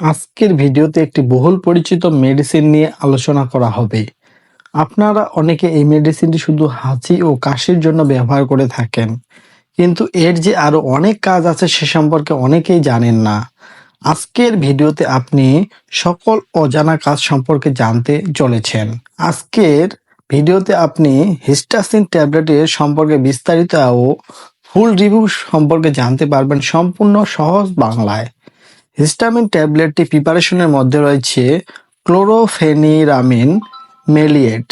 আজকের ভিডিওতে একটি বহুল পরিচিত মেডিসিন নিয়ে আলোচনা করা হবে। আপনারা অনেকে এই মেডিসিনটি শুধু হাঁচি ও কাশির জন্য ব্যবহার করে থাকেন, কিন্তু এর যে আরও অনেক কাজ আছে সে সম্পর্কে অনেকেই জানেন না। আজকের ভিডিওতে আপনি সকল অজানা কাজ সম্পর্কে জানতে চলেছেন। আজকের ভিডিওতে আপনি হিস্টাসিন ট্যাবলেটের সম্পর্কে বিস্তারিত ও ফুল রিভিউ সম্পর্কে জানতে পারবেন সম্পূর্ণ সহজ বাংলায়। হিস্টামিন ট্যাবলেটটি প্রিপারেশনের মধ্যে রয়েছে ক্লোরোফেনিরামিন মেলিয়েট।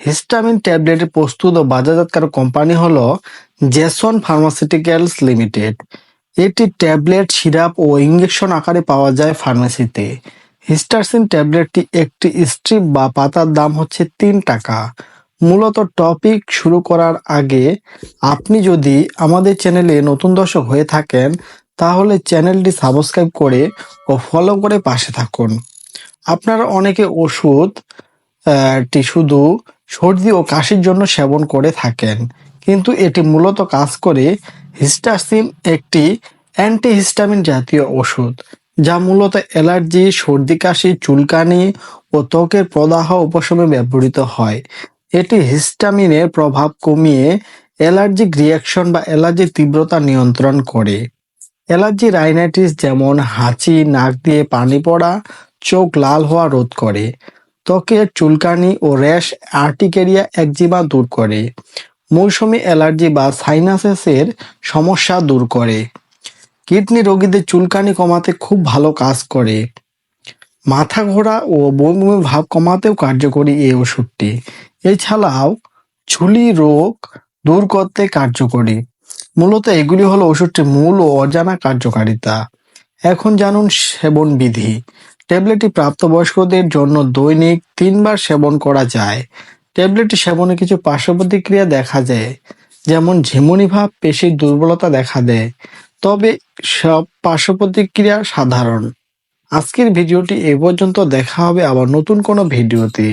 হিস্টামিন ট্যাবলেটের প্রস্তুত ও বাজারজাতকারক কোম্পানি হলো জেসন ফার্মাসিউটিক্যালস লিমিটেড। এটি ট্যাবলেট সিরাপ ও ইঞ্জেকশন আকারে পাওয়া যায় ফার্মেসিতে। হিস্টারসিন ট্যাবলেটটি একটি স্ট্রিপ বা পাতার দাম হচ্ছে তিন টাকা। মূলত টপিক শুরু করার আগে আপনি যদি আমাদের চ্যানেলে নতুন দর্শক হয়ে থাকেন তাহলে চ্যানেলটি সাবস্ক্রাইব করে ও ফলো করে পাশে থাকুন। আপনারা অনেকে ওষুধ টি শুধু সর্দি ও কাশির জন্য সেবন করে থাকেন। কিন্তু এটি মূলত কাজ করে হিস্টাসিন একটি অ্যান্টিহিস্টামিন জাতীয় ওষুধ, যা মূলত অ্যালার্জি, সর্দি, কাশি, চুলকানি ও ত্বকের প্রদাহ উপশমে ব্যবহৃত হয়। এটি হিস্টামিনের প্রভাব কমিয়ে অ্যালার্জিক রিয়াকশন বা অ্যালার্জির তীব্রতা নিয়ন্ত্রণ করে। অ্যালার্জি রাইনাইটিস যেমন হাঁচি, নাক দিয়ে পানি পড়া, চোখ লাল হওয়া রোধ করে। ত্বকের চুলকানি ও র্যাশ আর্টিকেরিয়া একজিমা দূর করে। মৌসুমি অ্যালার্জি বা সাইনাসেসের সমস্যা দূর করে। কিডনি রোগীদের চুলকানি কমাতে খুব ভালো কাজ করে। মাথা ঘোরা ও বমি ভাব কমাতেও কার্যকরী এই ওষুধটি। এছাড়াও, ঝুলি রোগ দূর করতে কার্যকরী। মূলত এগুলি হলো ওষুধটির মূল ও অজানা কার্যকারিতা। এখন জানুন সেবন বিধি ট্যাবলেটটি প্রাপ্তবয়স্কদের জন্য দৈনিক তিনবার সেবন করা যায়। ট্যাবলেটটি সেবনে কিছু পার্শ্ব প্রতিক্রিয়া দেখা যায় যেমন ঝিমুনি ভাব, পেশির দুর্বলতা দেখা দেয়। তবে সব পার্শ্ব প্রতিক্রিয়া সাধারণ। আজকের ভিডিওটি এ পর্যন্ত, দেখা হবে আবার নতুন কোনো ভিডিওতে।